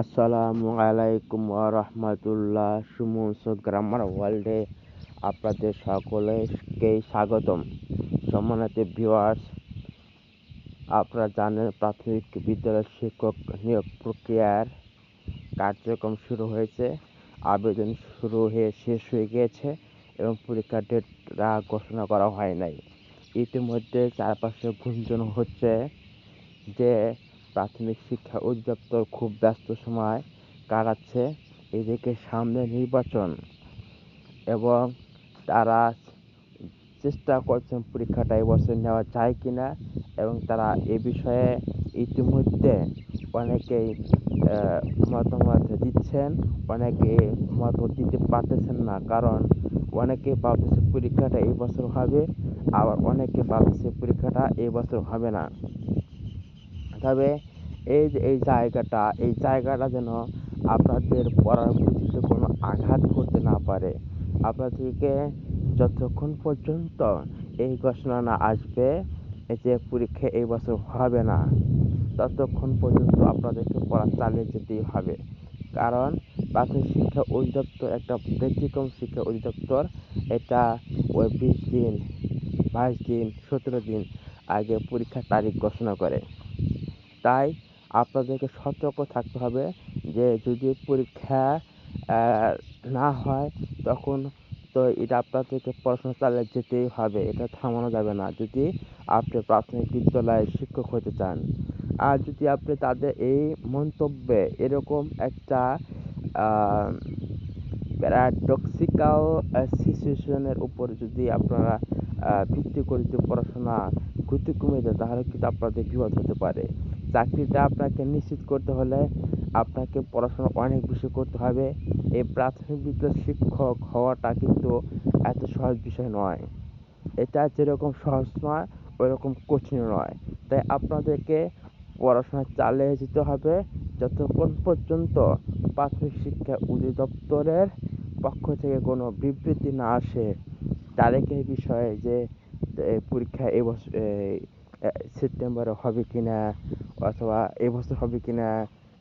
আসসালামু আলাইকুম রহমতুল্লাহ সুমুস গ্রামার ওয়ার্ল্ডে আপনাদের সকলকেই স্বাগতম। সম্মানিত ভিউয়ার্স আপনারা জানেন প্রাথমিক বিদ্যালয়ের শিক্ষক নিয়োগ প্রক্রিয়ার কার্যক্রম শুরু হয়েছে। আবেদন শুরু হয়ে শেষ হয়ে গিয়েছে এবং পরীক্ষার ডেটটা ঘোষণা করা হয় নাই। ইতিমধ্যে চারপাশে গুঞ্জন হচ্ছে যে প্রাথমিক শিক্ষা অধিদপ্তর খুব ব্যস্ত সময় কাটাচ্ছে এদিকে সামনে নির্বাচন এবং তারা চেষ্টা করছেন পরীক্ষাটা এবছর নেওয়া যায় কি না এবং তারা এ বিষয়ে ইতিমধ্যে অনেকেই মতামত দিচ্ছেন, অনেকে মতামত দিতে পারতেছেন না কারণ অনেকে ভাবতেছে পরীক্ষাটা এই বছর হবে, আবার অনেকে ভাবতেছে পরীক্ষাটা এই বছর হবে না। তবে এই যে, এই জায়গাটা এই জায়গাটা যেন আপনাদের পড়ার প্রতিতে কোনো আঘাত করতে না পারে। আপনাদেরকে যতক্ষণ পর্যন্ত এই ঘোষণা না আসবে যে পরীক্ষা এই বছর হবে না, ততক্ষণ পর্যন্ত আপনাদেরকে পড়া চালিয়ে যেতেই হবে। কারণ প্রাথমিক শিক্ষা অধিদপ্তর একটা ব্যতিক্রম শিক্ষা অধিদপ্তর, এটা ওই বিশ দিন, বাইশ দিন, সতেরো দিন আগে পরীক্ষার তারিখ ঘোষণা করে। তাই আপনাদেরকে সতর্ক থাকতে হবে যে যদি পরীক্ষা না হয় তখন তো এটা আপনাদেরকে পড়াশোনা চালিয়ে যেতেই হবে, এটা থামানো যাবে না। যদি আপনি প্রাথমিক বিদ্যালয়ে শিক্ষক হতে চান, আর যদি আপনি তাদের এই মন্তব্যে এরকম একটা প্যারাডক্সিক্যাল সিচুয়েশনের উপর যদি আপনারা ভিত্তি করে যদি পড়াশোনা গতি কমে যায়, তাহলে কিন্তু আপনাদের বিপদ হতে পারে। চাকরিটা আপনাকে নিশ্চিত করতে হলে আপনাকে পড়াশোনা অনেক বেশি করতে হবে। এই প্রাথমিক বিদ্যালয়ের শিক্ষক হওয়াটা কিন্তু এত সহজ বিষয় নয়। এটা যেরকম সহজ নয় ওইরকম কঠিন নয়। তাই আপনাদেরকে পড়াশোনা চালিয়ে যেতে হবে। যতক্ষণ পর্যন্ত প্রাথমিক শিক্ষা অধিদপ্তরের পক্ষ থেকে কোনো বিবৃতি না আসে, তারিখের বিষয়ে যে পরীক্ষা এবছর সেপ্টেম্বরে হবে কি না অথবা এবছর হবে কি না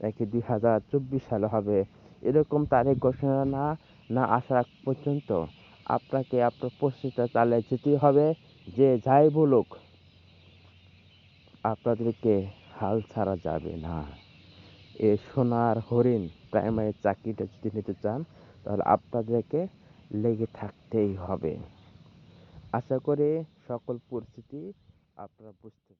নাকি দুই হাজার চব্বিশ সালে হবে, এরকম তারিখ ঘোষণা না না আগ পর্যন্ত আপনাকে আপনার প্রস্তুতিটা চালিয়ে যেতেই হবে, যে যাই বলুক। আপনাদেরকে হাল ছাড়া যাবে না। এ সোনার হরিণ প্রাইমারি চাকরিটা যদি নিতে চান, তাহলে আপনাদেরকে লেগে থাকতেই হবে। আশা করি সকল পরিস্থিতি আপনারা বুঝতে